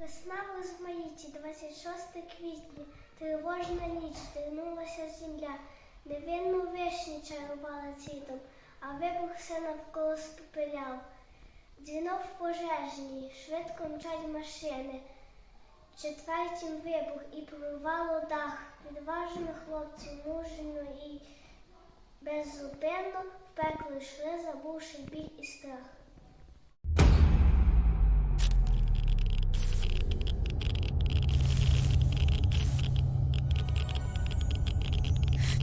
Весна в Розмаїті, 26 квітня, тривожна ніч, здригнулася земля, невинну вишні чарувала цвітом, а вибух все навколо спопиляв. Дзвінок в пожежній, швидко мчать машини. Четвертім вибух і прорвало дах. Відважно хлопці мужньо і беззупинно в пекло йшли, забувши біль і страх.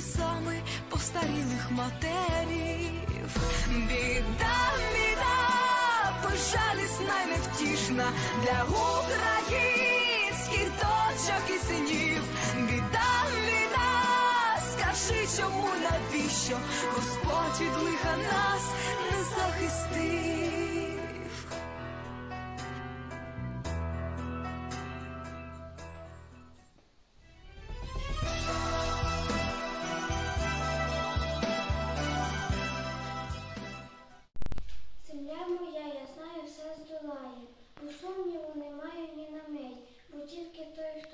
сльозами постарілих матерів. Біда, біда, пожалість найневтішна невтішна для українських дочок і синів. Біда, біда, скажи, чому навіщо Господь від лиха нас тільки той,